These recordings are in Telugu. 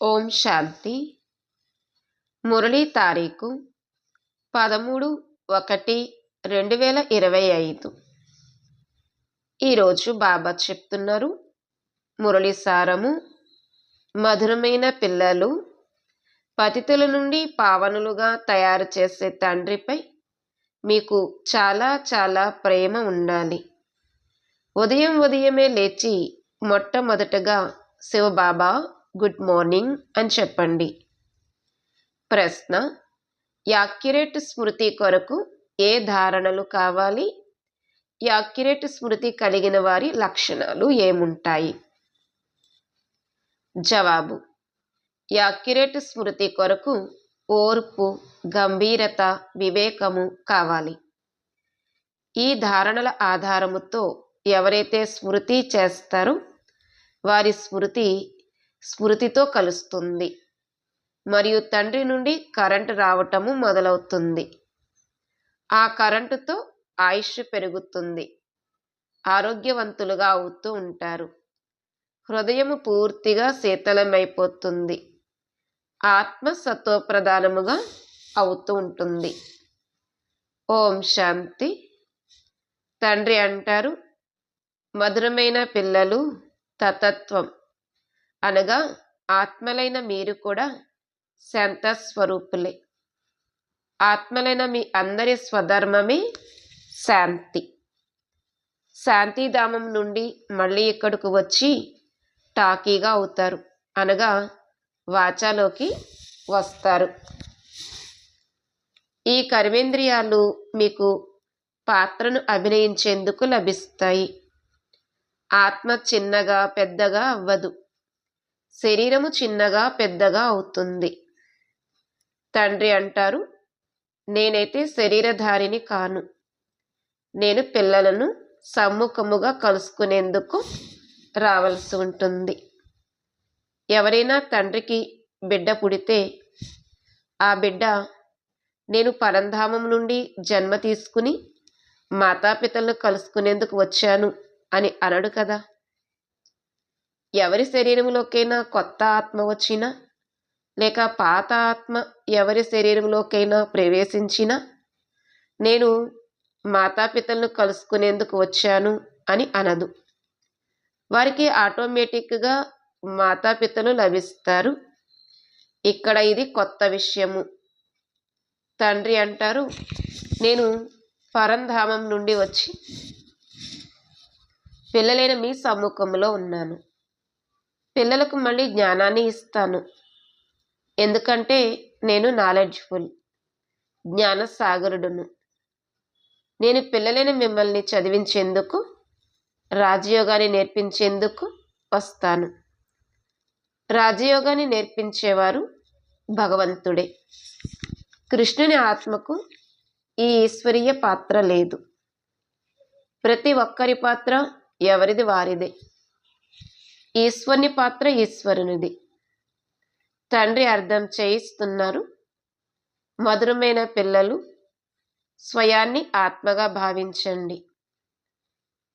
ఓం శాంతి. మురళీ తారీఖు పదమూడు ఒకటి రెండు వేల ఇరవై ఐదు. ఈరోజు బాబా చెప్తున్నారు మురళీ సారము మధురమైన పిల్లలు పతితుల నుండి పావనులుగా తయారు చేసే తండ్రిపై మీకు చాలా చాలా ప్రేమ ఉండాలి. ఉదయం ఉదయమే లేచి మొట్టమొదటగా శివబాబా గుడ్ మార్నింగ్ అని చెప్పండి. ప్రశ్న యాక్యురేట్ స్మృతి కొరకు ఏ ధారణలు కావాలి? యాక్యురేట్ స్మృతి కలిగిన వారి లక్షణాలు ఏముంటాయి? జవాబు యాక్యురేట్ స్మృతి కొరకు ఓర్పు గంభీరత వివేకము కావాలి. ఈ ధారణల ఆధారముతో ఎవరైతే స్మృతి చేస్తారో వారి స్మృతి స్మృతితో కలుస్తుంది. మరియు తండ్రి నుండి కరెంటు రావటము మొదలవుతుంది. ఆ కరెంటుతో ఆయుష్ పెరుగుతుంది. ఆరోగ్యవంతులుగా అవుతూ ఉంటారు. హృదయము పూర్తిగా శీతలమైపోతుంది. ఆత్మ సత్వప్రధానముగా అవుతూ ఉంటుంది. ఓం శాంతి. తండ్రి అంటారు మధురమైన పిల్లలు తతత్వం. అనగా ఆత్మలైన మీరు కూడా శాంత స్వరూపులే. ఆత్మలైన మీ అందరి స్వధర్మమే శాంతి. శాంతిధామం నుండి మళ్ళీ ఇక్కడికి వచ్చి టాకీగా అవుతారు. అనగా వాచాలోకి వస్తారు. ఈ కర్మేంద్రియాలు మీకు పాత్రను అభినయించేందుకు లభిస్తాయి. ఆత్మ చిన్నగా పెద్దగా అవ్వదు. శరీరము చిన్నగా పెద్దగా అవుతుంది. తండ్రి అంటారు నేనైతే శరీరధారిని కాను. నేను పిల్లలను సమ్ముఖముగా కలుసుకునేందుకు రావాల్సి ఉంటుంది. ఎవరైనా తండ్రికి బిడ్డ పుడితే ఆ బిడ్డ నేను పరంధామం నుండి జన్మ తీసుకుని మాతాపితలను కలుసుకునేందుకు వచ్చాను అని అనడు కదా. ఎవరి శరీరంలోకైనా కొత్త ఆత్మ వచ్చినా లేక పాత ఆత్మ ఎవరి శరీరంలోకైనా ప్రవేశించినా నేను మాతాపితలను కలుసుకునేందుకు వచ్చాను అని అనదు. వారికి ఆటోమేటిక్గా మాతాపితలు లభిస్తారు. ఇక్కడ ఇది కొత్త విషయము. తండ్రి అంటారు నేను పరంధామం నుండి వచ్చి పిల్లలైన మీ సమ్ముఖంలో ఉన్నాను. పిల్లలకు మళ్ళీ జ్ఞానాన్ని ఇస్తాను. ఎందుకంటే నేను నాలెడ్జ్ఫుల్ జ్ఞానసాగరుడును. నేను పిల్లలైన మిమ్మల్ని చదివించేందుకు రాజయోగాన్ని నేర్పించేందుకు వస్తాను. రాజయోగాన్ని నేర్పించేవారు భగవంతుడే. కృష్ణుని ఆత్మకు ఈ ఈశ్వరీయ పాత్ర లేదు. ప్రతి ఒక్కరి పాత్ర ఎవరిది వారిదే. ఈశ్వరుని పాత్ర ఈశ్వరునిది. తండ్రి అర్థం చేయిస్తున్నారు. మధురమైన పిల్లలు స్వయాన్ని ఆత్మగా భావించండి.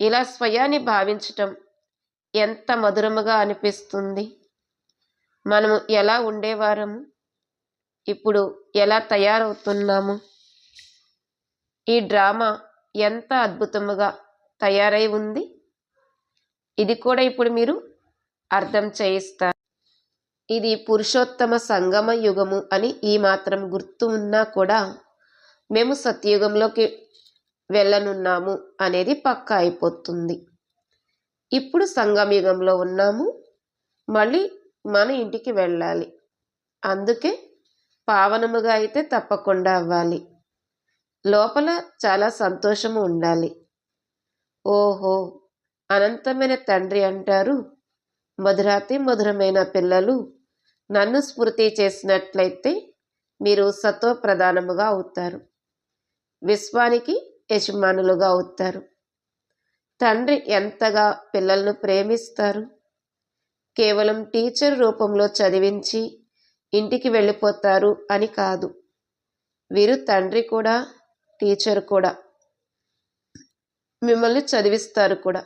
ఇలా స్వయాన్ని భావించటం ఎంత మధురముగా అనిపిస్తుంది. మనము ఎలా ఉండేవారము? ఇప్పుడు ఎలా తయారవుతున్నాము? ఈ డ్రామా ఎంత అద్భుతముగా తయారై ఉంది? ఇది కూడా ఇప్పుడు మీరు అర్థం చేయిస్తారు ఇది పురుషోత్తమ సంగమ యుగము అని ఈ మాత్రం గుర్తు ఉన్నా కూడా మేము సత్యయుగంలోకి వెళ్ళనున్నాము అనేది పక్కా అయిపోతుంది. ఇప్పుడు సంగమయుగంలో ఉన్నాము మళ్ళీ మన ఇంటికి వెళ్ళాలి. అందుకే పావనముగా అయితే తప్పకుండా అవ్వాలి. లోపల చాలా సంతోషము ఉండాలి. ఓహో అనంతమైన తండ్రి అంటారు. మధురాతి మధురమైన పిల్లలు నన్ను స్మృతి చేసినట్లయితే మీరు సత్వ ప్రధానముగా అవుతారు. విశ్వానికి యజమానులుగా అవుతారు. తండ్రి ఎంతగా పిల్లలను ప్రేమిస్తారు? కేవలం టీచర్ రూపంలో చదివించి ఇంటికి వెళ్ళిపోతారు అని కాదు. వీరు తండ్రి కూడా టీచర్ కూడా. మిమ్మల్ని చదివిస్తారు కూడా.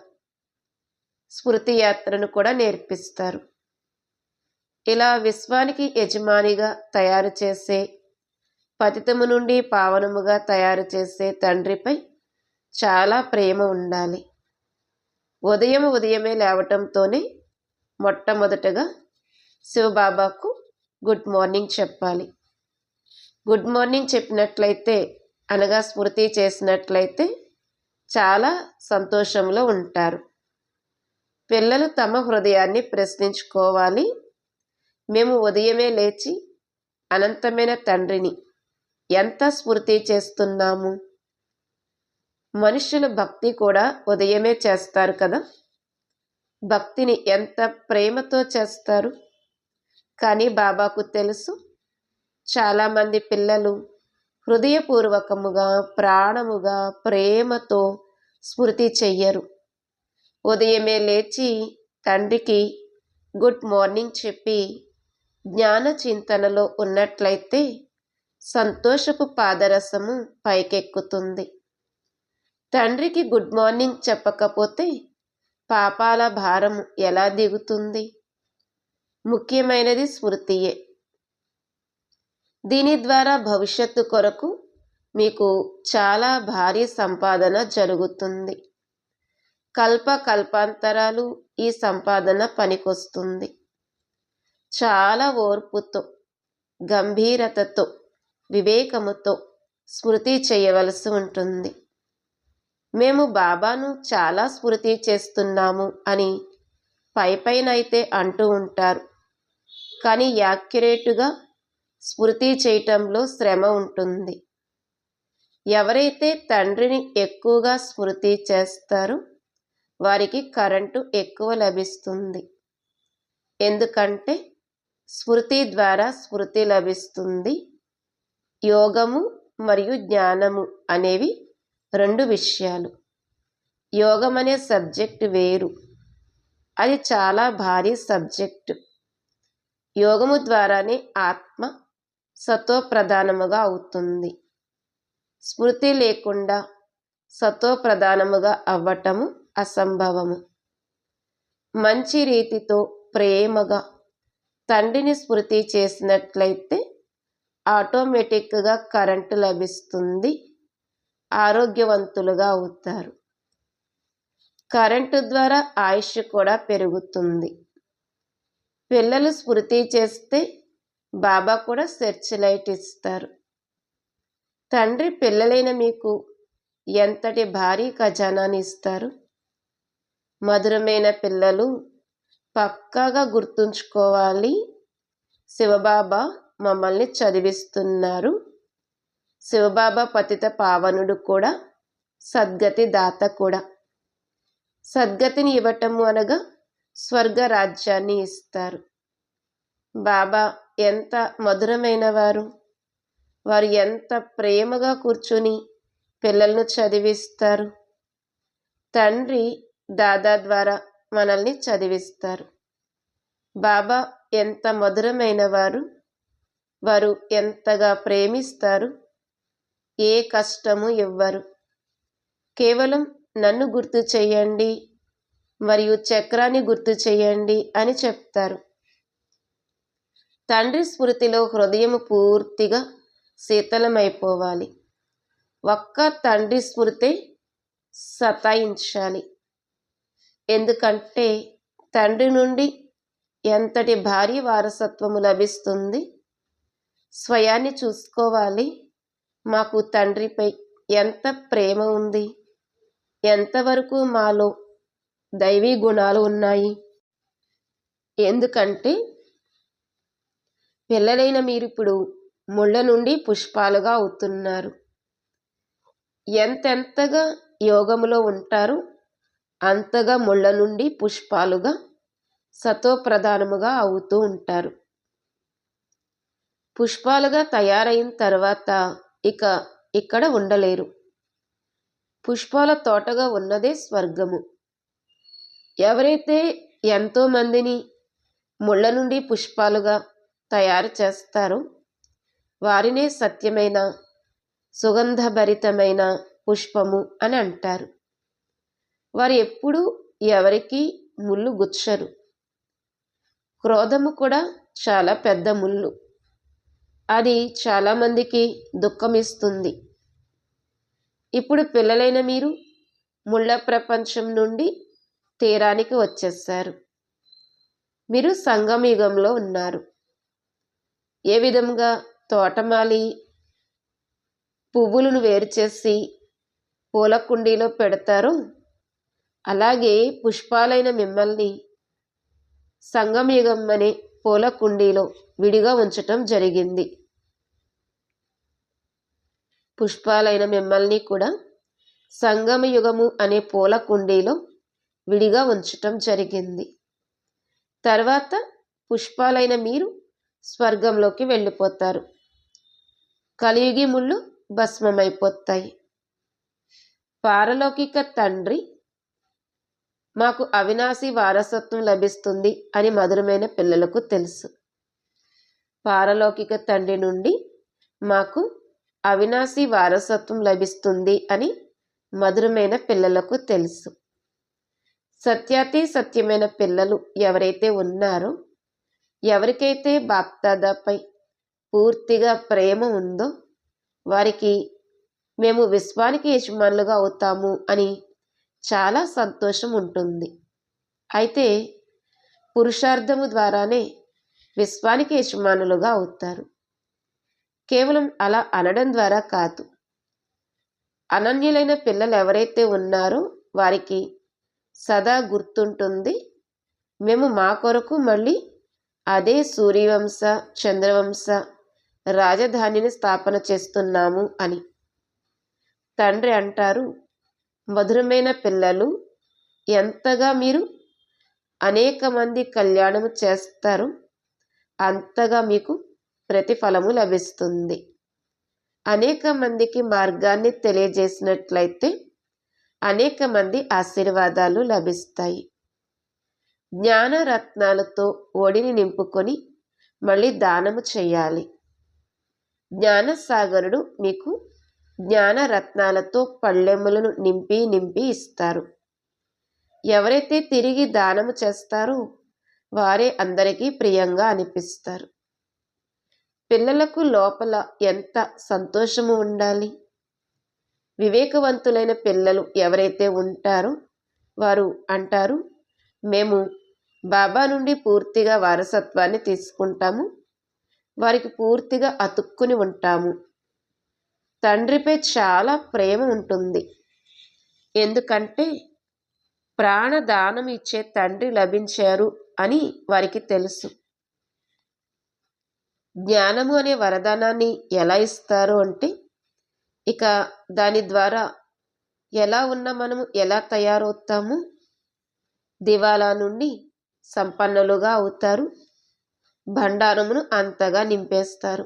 స్మృతి యాత్రను కూడా నేర్పిస్తారు. ఇలా విశ్వానికి యజమానిగా తయారు చేసే పతితము నుండి పావనముగా తయారు చేసే తండ్రిపై చాలా ప్రేమ ఉండాలి. ఉదయం ఉదయమే లేవటంతోనే మొట్టమొదటగా శివబాబాకు గుడ్ మార్నింగ్ చెప్పాలి. గుడ్ మార్నింగ్ చెప్పినట్లయితే అనగా స్మృతి చేసినట్లయితే చాలా సంతోషంలో ఉంటారు. పిల్లలు తమ హృదయాన్ని ప్రశ్నించుకోవాలి. మేము ఉదయమే లేచి అనంతమైన తండ్రిని ఎంత స్ఫూర్తి చేస్తున్నాము? మనుషులు భక్తి కూడా ఉదయమే చేస్తారు కదా? భక్తిని ఎంత ప్రేమతో చేస్తారు? కానీ బాబాకు తెలుసు చాలామంది పిల్లలు హృదయపూర్వకముగా ప్రాణముగా ప్రేమతో స్మృతి చెయ్యరు. ఉదయమే లేచి తండ్రికి గుడ్ మార్నింగ్ చెప్పి జ్ఞాన చింతనలో ఉన్నట్లయితే సంతోషపు పాదరసము పైకెక్కుతుంది. తండ్రికి గుడ్ మార్నింగ్ చెప్పకపోతే పాపాల భారం ఎలా దిగుతుంది? ముఖ్యమైనది స్మృతియే. దీని ద్వారా భవిష్యత్తు కొరకు మీకు చాలా భారీ సంపాదన జరుగుతుంది. కల్ప కల్పాంతరాలు ఈ సంపాదన పనికొస్తుంది. చాలా ఓర్పుతో గంభీరతతో వివేకముతో స్మృతి చేయవలసి ఉంటుంది. మేము బాబాను చాలా స్మృతి చేస్తున్నాము అని పై అయితే అంటూ ఉంటారు. కానీ యాక్యురేటుగా స్మృతి చేయటంలో శ్రమ ఉంటుంది. ఎవరైతే తండ్రిని ఎక్కువగా స్మృతి చేస్తారో వారికి కరెంటు ఎక్కువ లభిస్తుంది. ఎందుకంటే స్మృతి ద్వారా స్మృతి లభిస్తుంది. యోగము మరియు జ్ఞానము అనేవి రెండు విషయాలు. యోగం అనే సబ్జెక్ట్ వేరు. అది చాలా భారీ సబ్జెక్టు. యోగము ద్వారానే ఆత్మ సతో ప్రధానముగా అవుతుంది. స్మృతి లేకుండా సతో ప్రధానముగా అవ్వటము అసంభవము. మంచి రీతితో ప్రేమగా తండ్రిని స్మృతి చేసినట్లయితే ఆటోమేటిక్గా కరెంటు లభిస్తుంది. ఆరోగ్యవంతులుగా అవుతారు. కరెంటు ద్వారా ఆయుష్ కూడా పెరుగుతుంది. పిల్లలు స్మృతి చేస్తే బాబా కూడా సెర్చ్ లైట్ ఇస్తారు. తండ్రి పిల్లలైన మీకు ఎంతటి భారీ ఖజానాని ఇస్తారు? మధురమైన పిల్లలు పక్కాగా గుర్తుంచుకోవాలి. శివబాబా మమ్మల్ని చదివిస్తున్నారు. శివబాబా పతిత పావనుడు కూడా సద్గతి దాత కూడా. సద్గతిని ఇవ్వటము అనగా స్వర్గ రాజ్యాన్ని ఇస్తారు. బాబా ఎంత మధురమైన వారు. వారు ఎంత ప్రేమగా కూర్చుని పిల్లలను చదివిస్తారు. తండ్రి దాదా ద్వారా మనల్ని చదివిస్తారు. బాబా ఎంత మధురమైన వారు. వారు ఎంతగా ప్రేమిస్తారు. ఏ కష్టము ఇవ్వరు. కేవలం నన్ను గుర్తు చేయండి మరియు చక్రాన్ని గుర్తు చేయండి అని చెప్తారు. తండ్రి స్మృతిలో హృదయము పూర్తిగా శీతలమైపోవాలి. ఒక్క తండ్రి స్మృతే సతాయించాలి. ఎందుకంటే తండ్రి నుండి ఎంతటి భారీ వారసత్వము లభిస్తుంది? స్వయాన్ని చూసుకోవాలి. మాకు తండ్రిపై ఎంత ప్రేమ ఉంది? ఎంతవరకు మాలో దైవీ గుణాలు ఉన్నాయి? ఎందుకంటే పిల్లలైన మీరిప్పుడు ముళ్ళ నుండి పుష్పాలుగా అవుతున్నారు. ఎంతెంతగా యోగములో ఉంటారు? అంతగా ముళ్ళ నుండి పుష్పాలుగా సతోప్రధానముగా అవుతూ ఉంటారు. పుష్పాలుగా తయారైన తర్వాత ఇక ఇక్కడ ఉండలేరు. పుష్పాల తోటగా ఉన్నదే స్వర్గము. ఎవరైతే ఎంతో మందిని ముళ్ళ నుండి పుష్పాలుగా తయారు చేస్తారో వారినే సత్యమైన సుగంధభరితమైన పుష్పము అని అంటారు. వారు ఎప్పుడూ ఎవరికి ముళ్ళు గుచ్చరు. క్రోధము కూడా చాలా పెద్ద ముళ్ళు. అది చాలామందికి దుఃఖమిస్తుంది. ఇప్పుడు పిల్లలైన మీరు ముళ్ళ ప్రపంచం నుండి తీరానికి వచ్చేసారు మీరు సంగమయుగంలో ఉన్నారు. ఏ విధంగా తోటమాలి పువ్వులను వేరు చేసి పూల కుండీలో పెడతారో అలాగే పుష్పాలైన మిమ్మల్ని సంగమయుగం అనే పూల కుండీలో విడిగా ఉంచటం జరిగింది. పుష్పాలైన మిమ్మల్ని కూడా సంగమయుగము అనే పూల కుండీలో విడిగా ఉంచటం జరిగింది. తర్వాత పుష్పాలైన మీరు స్వర్గంలోకి వెళ్ళిపోతారు. కలియుగి ముళ్ళు భస్మమైపోతాయి. పారలౌకిక తండ్రి మాకు అవినాశి వారసత్వం లభిస్తుంది అని మధురమైన పిల్లలకు తెలుసు. పారలౌకిక తండ్రి నుండి మాకు అవినాశి వారసత్వం లభిస్తుంది అని మధురమైన పిల్లలకు తెలుసు. సత్యాతి సత్యమైన పిల్లలు ఎవరైతే ఉన్నారో ఎవరికైతే బాప్దాదాపై పూర్తిగా ప్రేమ ఉందో వారికి మేము విశ్వానికి యజమానులుగా అవుతాము అని చాలా సంతోషం ఉంటుంది. అయితే పురుషార్థము ద్వారానే విశ్వానికి యజమానులుగా అవుతారు. కేవలం అలా అనడం ద్వారా కాదు. అనన్యులైన పిల్లలు ఎవరైతే ఉన్నారో వారికి సదా గుర్తుంటుంది. మేము మా కొరకు మళ్ళీ అదే సూర్యవంశ చంద్రవంశ రాజధానిని స్థాపన చేస్తున్నాము అని. తండ్రి అంటారు మధురమైన పిల్లలు ఎంతగా మీరు అనేక మంది కళ్యాణము చేస్తారు అంతగా మీకు ప్రతిఫలము లభిస్తుంది. అనేక మందికి మార్గాన్ని తెలియజేసినట్లయితే అనేక మంది ఆశీర్వాదాలు లభిస్తాయి. జ్ఞానరత్నాలతో ఒడిని ఓడిని నింపుకొని మళ్ళీ దానము చేయాలి. జ్ఞానసాగరుడు మీకు జ్ఞానరత్నాలతో పళ్ళెములను నింపి నింపి ఇస్తారు. ఎవరైతే తిరిగి దానము చేస్తారో వారే అందరికీ ప్రియంగా అనిపిస్తారు. పిల్లలకు లోపల ఎంత సంతోషము ఉండాలి? వివేకవంతులైన పిల్లలు ఎవరైతే ఉంటారో వారు అంటారు మేము బాబా నుండి పూర్తిగా వారసత్వాన్ని తీసుకుంటాము. వారికి పూర్తిగా అతుక్కుని ఉంటాము. తండ్రిపై చాలా ప్రేమ ఉంటుంది. ఎందుకంటే ప్రాణదానం ఇచ్చే తండ్రి లభించారు అని వారికి తెలుసు. జ్ఞానము అనే వరదానాన్ని ఎలా ఇస్తారు అంటే ఇక దాని ద్వారా ఎలా ఉన్న మనము ఎలా తయారవుతాము? దివాలా నుండి సంపన్నులుగా అవుతారు. భండారమును అంతగా నింపేస్తారు.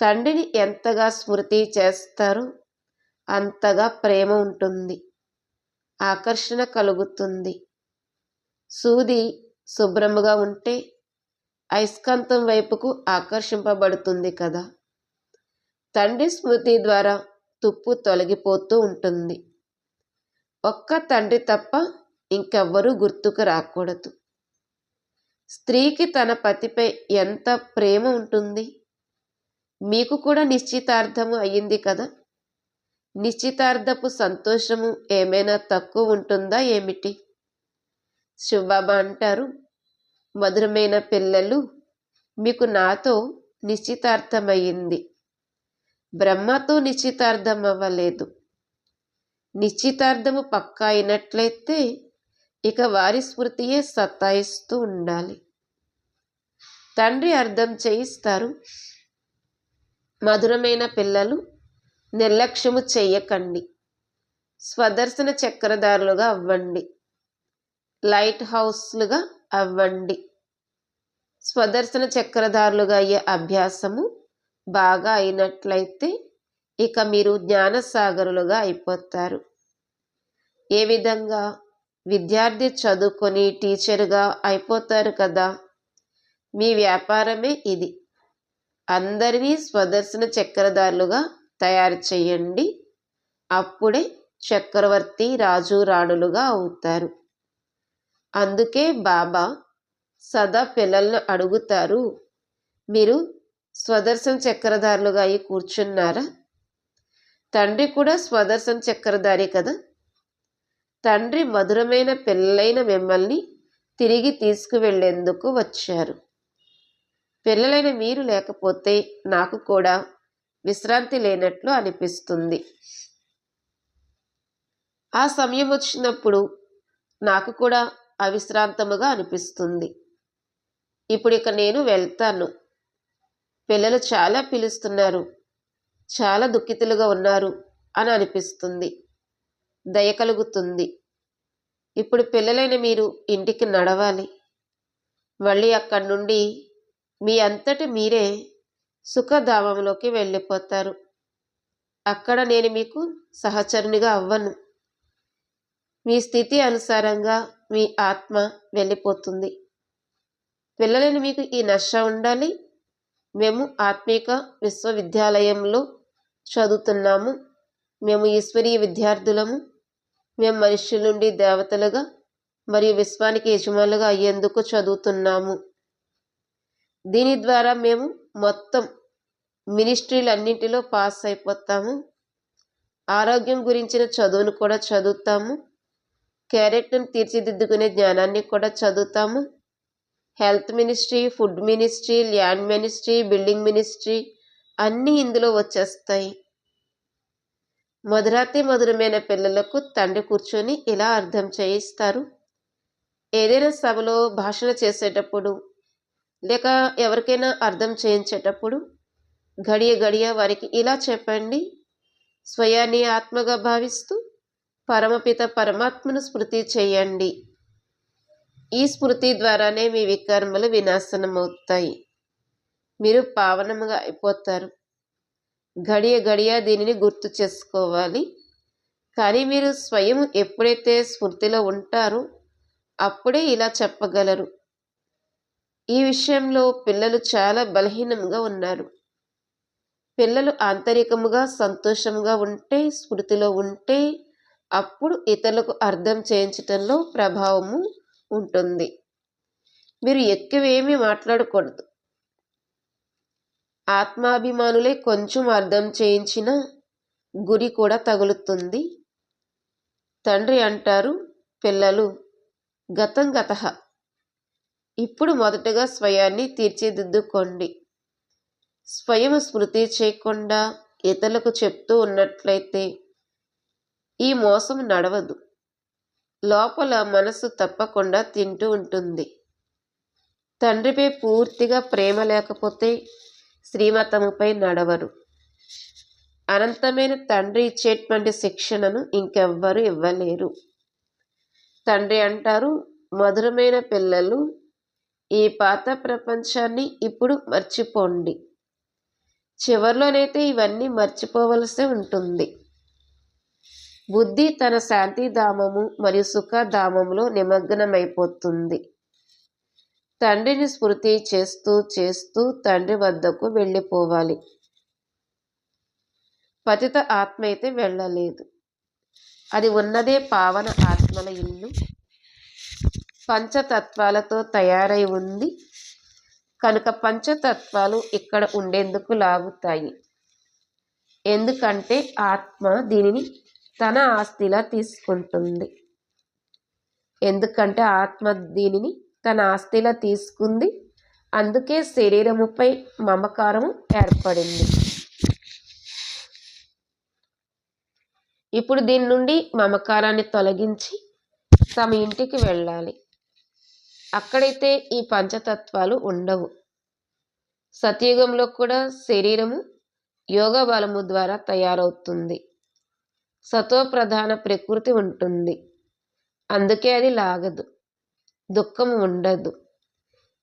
తండ్రిని ఎంతగా స్మృతి చేస్తారో అంతగా ప్రేమ ఉంటుంది ఆకర్షణ కలుగుతుంది. సూది శుభ్రముగా ఉంటే అయస్కాంతం వైపుకు ఆకర్షింపబడుతుంది కదా. తండ్రి స్మృతి ద్వారా తుప్పు తొలగిపోతూ ఉంటుంది. ఒక్క తండ్రి తప్ప ఇంకెవ్వరూ గుర్తుకు రాకూడదు. స్త్రీకి తన పతిపై ఎంత ప్రేమ ఉంటుంది? మీకు కూడా నిశ్చితార్థము అయ్యింది కదా? నిశ్చితార్థపు సంతోషము ఏమైనా తక్కువ ఉంటుందా ఏమిటి? శివబాబా అంటారు. మధురమైన పిల్లలు మీకు నాతో నిశ్చితార్థమయ్యింది. బ్రహ్మతో నిశ్చితార్థం అవ్వలేదు నిశ్చితార్థము పక్కా అయినట్లయితే ఇక వారి స్మృతియే సత్తాయిస్తూ ఉండాలి. తండ్రి అర్థం చేయిస్తారు. మధురమైన పిల్లలు నిర్లక్ష్యము చెయ్యకండి. స్వదర్శన చక్రధారులుగా అవ్వండి. లైట్ హౌస్లుగా అవ్వండి. స్వదర్శన చక్రధారులుగా అయ్యే అభ్యాసము బాగా అయినట్లయితే ఇక మీరు జ్ఞానసాగరులుగా అయిపోతారు. ఏ విధంగా? విద్యార్థి చదువుకొని టీచర్గా అయిపోతారు కదా? మీ వ్యాపారమే ఇది. అందరినీ స్వదర్శన చక్రధారులుగా తయారు చేయండి. అప్పుడే చక్రవర్తి రాజు రాణులుగా అవుతారు. అందుకే బాబా సదా పిల్లలను అడుగుతారు మీరు స్వదర్శన చక్రధారులుగా అయి కూర్చున్నారా? తండ్రి కూడా స్వదర్శన చక్రధారి కదా. తండ్రి మధురమైన పిల్లలైన మిమ్మల్ని తిరిగి తీసుకువెళ్ళేందుకు వచ్చారు. పిల్లలైన మీరు లేకపోతే నాకు కూడా విశ్రాంతి లేనట్లు అనిపిస్తుంది. ఆ సమయం వచ్చినప్పుడు నాకు కూడా అవిశ్రాంతముగా అనిపిస్తుంది. ఇప్పుడు ఇక నేను వెళ్తాను. పిల్లలు చాలా పిలుస్తున్నారు. చాలా దుఃఖితులుగా ఉన్నారు అని అనిపిస్తుంది. దయ కలుగుతుంది. ఇప్పుడు పిల్లలైన మీరు ఇంటికి నడవాలి. మళ్ళీ అక్కడి నుండి మీ అంతటి మీరే సుఖధామంలోకి వెళ్ళిపోతారు. అక్కడ నేను మీకు సహచరునిగా అవ్వను. మీ స్థితి అనుసారంగా మీ ఆత్మ వెళ్ళిపోతుంది. పిల్లలని మీకు ఈ నష ఉండాలి. మేము ఆత్మీక విశ్వవిద్యాలయంలో చదువుతున్నాము. మేము ఈశ్వరీయ విద్యార్థులము. మేము మనుష్యుల నుండి దేవతలుగా మరియు విశ్వానికి యజమానులుగా అయ్యేందుకు చదువుతున్నాము. దీని ద్వారా మేము మొత్తం మినిస్ట్రీలన్నింటిలో పాస్ అయిపోతాము. ఆరోగ్యం గురించిన చదువును కూడా చదువుతాము. క్యారెక్టర్ని తీర్చిదిద్దుకునే జ్ఞానాన్ని కూడా చదువుతాము. Health ministry food ministry land ministry building ministry అన్నీ ఇందులో వచ్చేస్తాయి. మధురాతి మధురమైన పిల్లలకు తండ్రి కూర్చొని ఇలా అర్థం చేయిస్తారు. ఏదైనా సభలో భాషణ చేసేటప్పుడు లేక ఎవరికైనా అర్థం చేయించేటప్పుడు గడియ గడియ వారికి ఇలా చెప్పండి. స్వయాన్ని ఆత్మగా భావిస్తూ పరమపిత పరమాత్మను స్మృతి చేయండి. ఈ స్మృతి ద్వారానే మీ వికర్మలు వినాశనమవుతాయి. మీరు పావనముగా అయిపోతారు. గడియ గడియ దీనిని గుర్తు చేసుకోవాలి. కానీ మీరు స్వయం ఎప్పుడైతే స్మృతిలో ఉంటారో అప్పుడే ఇలా చెప్పగలరు. ఈ విషయంలో పిల్లలు చాలా బలహీనంగా ఉన్నారు. పిల్లలు ఆంతరికముగా సంతోషంగా ఉంటే స్మృతిలో ఉంటే అప్పుడు ఇతరులకు అర్థం చేయించటంలో ప్రభావము ఉంటుంది. మీరు ఎక్కువేమీ మాట్లాడకూడదు. ఆత్మాభిమానులే కొంచెం అర్థం చేయించిన గురి కూడా తగులుతుంది. తండ్రి అంటారు పిల్లలు గతం గత. ఇప్పుడు మొదటగా స్వయాన్ని తీర్చిదిద్దుకోండి. స్వయం స్మృతి చేయకుండా ఇతరులకు చెప్తూ ఉన్నట్లయితే ఈ మోసం నడవదు. లోపల మనసు తప్పకుండా తింటూ ఉంటుంది. తండ్రిపై పూర్తిగా ప్రేమ లేకపోతే శ్రీమతముపై నడవరు. అనంతమైన తండ్రి ఇచ్చేటువంటి శిక్షణను ఇంకెవ్వరు ఇవ్వలేరు. తండ్రి అంటారు మధురమైన పిల్లలు ఈ పాత ప్రపంచాన్ని ఇప్పుడు మర్చిపోండి. చివరిలోనైతే ఇవన్నీ మర్చిపోవలసి ఉంటుంది. బుద్ధి తన శాంతిధామము మరియు సుఖధామములో నిమగ్నమైపోతుంది. తండ్రిని స్మృతి చేస్తూ చేస్తూ తండ్రి వద్దకు వెళ్ళిపోవాలి. పతిత ఆత్మ అయితే వెళ్ళలేదు. అది ఉన్నదే పావన ఆత్మల ఇల్లు. పంచతత్వాలతో తయారై ఉంది. కనుక పంచతత్వాలు ఇక్కడ ఉండేందుకు లాగుతాయి. ఎందుకంటే ఆత్మ దీనిని తన ఆస్తిలా తీసుకుంటుంది. ఎందుకంటే ఆత్మ దీనిని తన ఆస్తిలా తీసుకుంది. అందుకే శరీరముపై మమకారము ఏర్పడింది. ఇప్పుడు దీని నుండి మమకారాన్ని తొలగించి తమ ఇంటికి వెళ్ళాలి. అక్కడైతే ఈ పంచతత్వాలు ఉండవు. సత్యుగంలో కూడా శరీరము యోగ బలము ద్వారా తయారవుతుంది. సతో ప్రధాన ప్రకృతి ఉంటుంది. అందుకే అది లాగదు. దుఃఖం ఉండదు.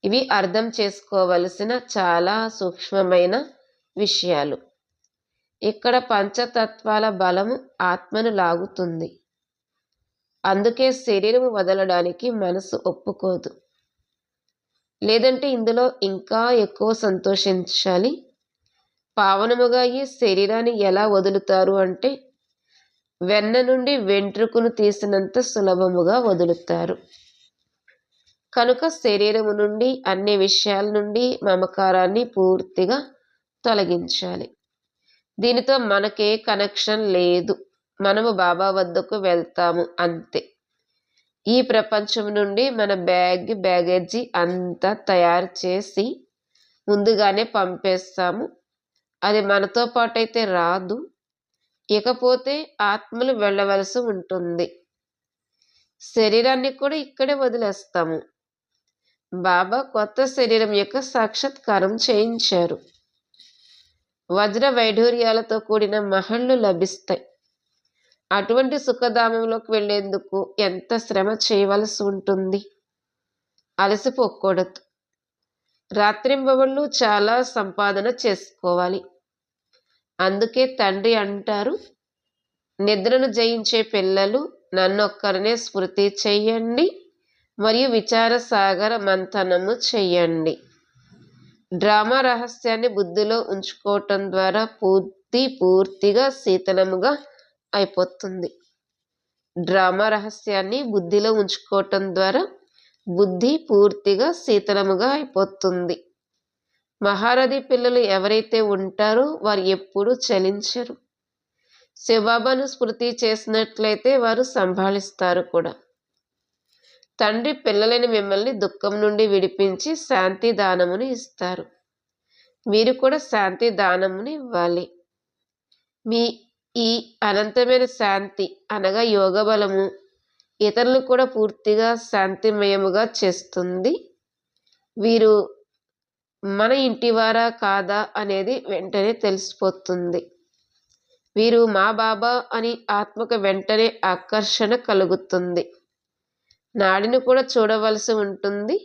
ఇవి అర్థం చేసుకోవలసిన చాలా సూక్ష్మమైన విషయాలు. ఇక్కడ పంచతత్వాల బలము ఆత్మను లాగుతుంది. అందుకే శరీరము వదలడానికి మనసు ఒప్పుకోదు. లేదంటే ఇందులో ఇంకా ఎక్కువ సంతోషించాలి. పావనముగా ఈ శరీరాన్ని ఎలా వదులుతారు అంటే వెన్న నుండి వెంట్రుకను తీసినంత సులభముగా వదులుతారు. కనుక శరీరము నుండి అన్ని విషయాల నుండి మమకారాన్ని పూర్తిగా తొలగించాలి. దీనితో మనకే కనెక్షన్ లేదు. మనము బాబా వద్దకు వెళ్తాము అంతే. ఈ ప్రపంచం నుండి మన బ్యాగ్ బ్యాగేజీ అంతా తయారు చేసి ముందుగానే పంపేస్తాము. అది మనతో పాటు అయితే రాదు. ఇకపోతే ఆత్మలు వెళ్ళవలసి ఉంటుంది. శరీరాన్ని కూడా ఇక్కడే వదిలేస్తాము. బాబా కొత్త శరీరం యొక్క సాక్షాత్కారం చేయించారు. వజ్ర వైఢూర్యాలతో కూడిన మహళ్ళు లభిస్తాయి. అటువంటి సుఖధామంలోకి వెళ్ళేందుకు ఎంత శ్రమ చేయవలసి ఉంటుంది? అలసిపోకూడదు. రాత్రింబవళ్ళు చాలా సంపాదన చేసుకోవాలి. అందుకే తండ్రి అంటారు నిద్రను జయించే పిల్లలు నన్నొక్కరినే స్మృతి చెయ్యండి మరియు విచార సాగర మంథనము చెయ్యండి డ్రామా రహస్యాన్ని బుద్ధిలో ఉంచుకోవటం ద్వారా పూర్తి పూర్తిగా శీతలముగా అయిపోతుంది. డ్రామా రహస్యాన్ని బుద్ధిలో ఉంచుకోవటం ద్వారా బుద్ధి పూర్తిగా శీతలముగా అయిపోతుంది. మహారథి పిల్లలు ఎవరైతే ఉంటారో వారు ఎప్పుడూ చలించరు. శివబాబాను స్మృతి చేసినట్లయితే వారు సంభాళిస్తారు కూడా. తండ్రి పిల్లలని మిమ్మల్ని దుఃఖం నుండి విడిపించి శాంతి దానమును ఇస్తారు. మీరు కూడా శాంతి దానముని ఇవ్వాలి. మీ ఈ అనంతమైన శాంతి అనగా యోగ బలము ఇతరులు కూడా పూర్తిగా శాంతిమయముగా చేస్తుంది. వీరు మన ఇంటివారా కాదా అనేది వెంటనే తెలిసిపోతుంది. వీరు మా బాబా అని ఆత్మకు వెంటనే ఆకర్షణ కలుగుతుంది. నాడిని కూడా చూడవలసి ఉంటుంది.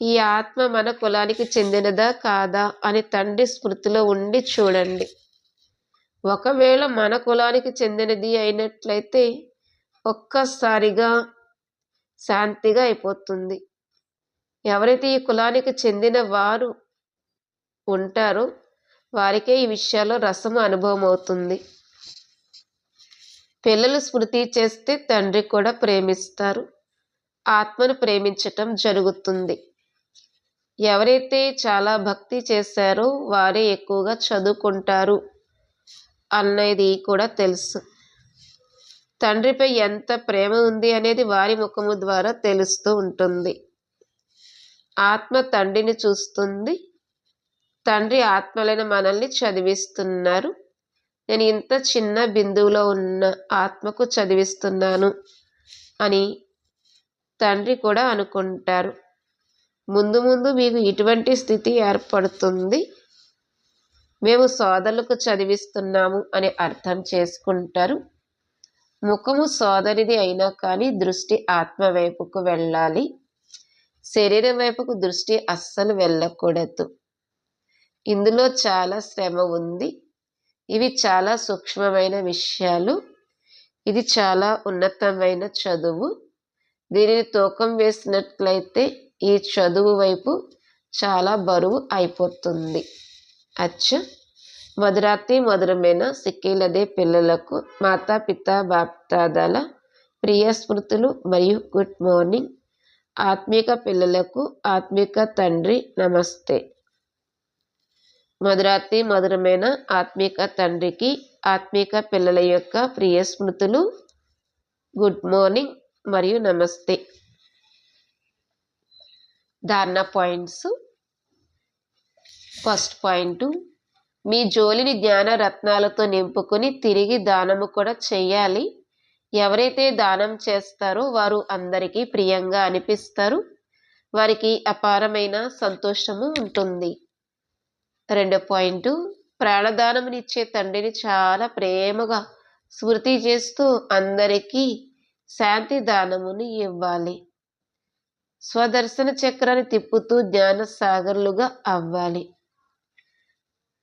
ఈ ఆత్మ మన కులానికి చెందినదా కాదా అని తండ్రి స్మృతిలో ఉండి చూడండి. ఒకవేళ మన కులానికి చెందినది అయినట్లయితే ఒక్కసారిగా శాంతిగా అయిపోతుంది. ఎవరైతే ఈ కులానికి చెందిన వారు ఉంటారో వారికే ఈ విషయాల్లో రసము అనుభవం అవుతుంది. పిల్లలు స్మృతి చేస్తే తండ్రి కూడా ప్రేమిస్తారు. ఆత్మను ప్రేమించటం జరుగుతుంది. ఎవరైతే చాలా భక్తి చేశారో వారే ఎక్కువగా చదువుకుంటారు. అనేది కూడా తెలుసు. తండ్రిపై ఎంత ప్రేమ ఉంది అనేది వారి ముఖము ద్వారా తెలుస్తూ ఉంటుంది. ఆత్మ తండ్రిని చూస్తుంది. తండ్రి ఆత్మలైన మనల్ని చదివిస్తున్నారు. నేను ఇంత చిన్న బిందువులో ఉన్న ఆత్మకు చదివిస్తున్నాను అని తండ్రి కూడా అనుకుంటారు. ముందు ముందు మీకు ఇటువంటి స్థితి ఏర్పడుతుంది. మేము సోదరులకు చదివిస్తున్నాము అని అర్థం చేసుకుంటారు. ముఖము సోదరిది అయినా కానీ దృష్టి ఆత్మ వైపుకు వెళ్ళాలి. శరీరం వైపుకు దృష్టి అస్సలు వెళ్ళకూడదు. ఇందులో చాలా శ్రమ ఉంది. ఇవి చాలా సూక్ష్మమైన విషయాలు. ఇది చాలా ఉన్నతమైన చదువు. దీనిని తూకం వేసినట్లయితే ఈ చదువు వైపు చాలా బరువు అయిపోతుంది. అచ్చా. మధురాతి మధురమైన సిక్కిలదే పిల్లలకు మాతాపిత బాప్తాదాల ప్రియ స్మృతులు మరియు గుడ్ మార్నింగ్. ఆత్మిక పిల్లలకు ఆత్మిక తండ్రి నమస్తే. మధురాతి మధురమైన ఆత్మిక తండ్రికి ఆత్మిక పిల్లల యొక్క ప్రియ స్మృతులు గుడ్ మార్నింగ్ మరియు నమస్తే. ధారణ పాయింట్స్. ఫస్ట్ పాయింట్ మీ జోలిని జ్ఞాన రత్నాలతో నింపుకొని తిరిగి దానము కూడా చెయ్యాలి. ఎవరైతే దానం చేస్తారో వారు అందరికీ ప్రియంగా అనిపిస్తారు. వారికి అపారమైన సంతోషము ఉంటుంది. రెండో పాయింట్ ప్రాణదానమునిచ్చే తండ్రిని చాలా ప్రేమగా స్మృతి చేస్తూ అందరికీ శాంతి దానముని ఇవ్వాలి. స్వదర్శన చక్రాన్ని తిప్పుతూ జ్ఞాన సాగర్లుగా అవ్వాలి.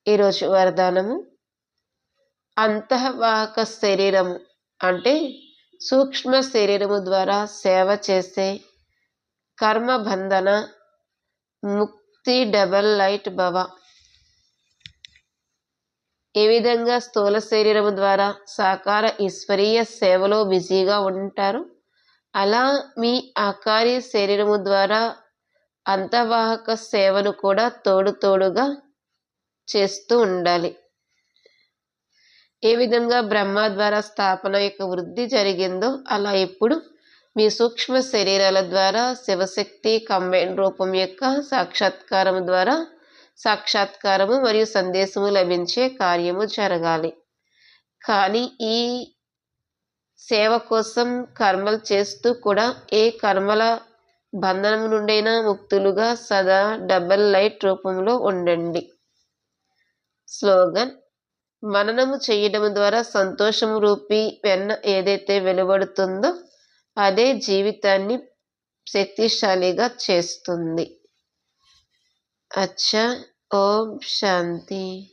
ఈరోజు వరదానము. అంతఃవాహక శరీరము అంటే సూక్ష్మ శరీరము ద్వారా సేవ చేసే కర్మబంధన ముక్తి డబల్ లైట్ భవ. ఏ విధంగా స్థూల శరీరము ద్వారా సాకార ఈశ్వరీయ సేవలో బిజీగా ఉంటారు. అలా మీ ఆకారి శరీరము ద్వారా అంతవాహక సేవను కూడా తోడు తోడుగా చేస్తూ ఉండాలి. ఏ విధంగా బ్రహ్మ ద్వారా స్థాపన యొక్క వృద్ధి జరిగిందో అలా ఇప్పుడు మీ సూక్ష్మ శరీరాల ద్వారా శివశక్తి కంబైన్ రూపం యొక్క సాక్షాత్కారము ద్వారా సాక్షాత్కారము మరియు సందేశము లభించే కార్యము జరగాలి. కానీ ఈ సేవ కోసం కర్మలు చేస్తూ కూడా ఏ కర్మల బంధనం నుండైనా ముక్తులుగా సదా డబల్ లైట్ రూపంలో ఉండండి. స్లోగన్. మననము చేయడం ద్వారా సంతోషము రూపీ వెన్న ఏదైతే వెలువడుతుందో అదే జీవితాన్ని శక్తిశాలిగా చేస్తుంది. అచ్చా ఓం శాంతి.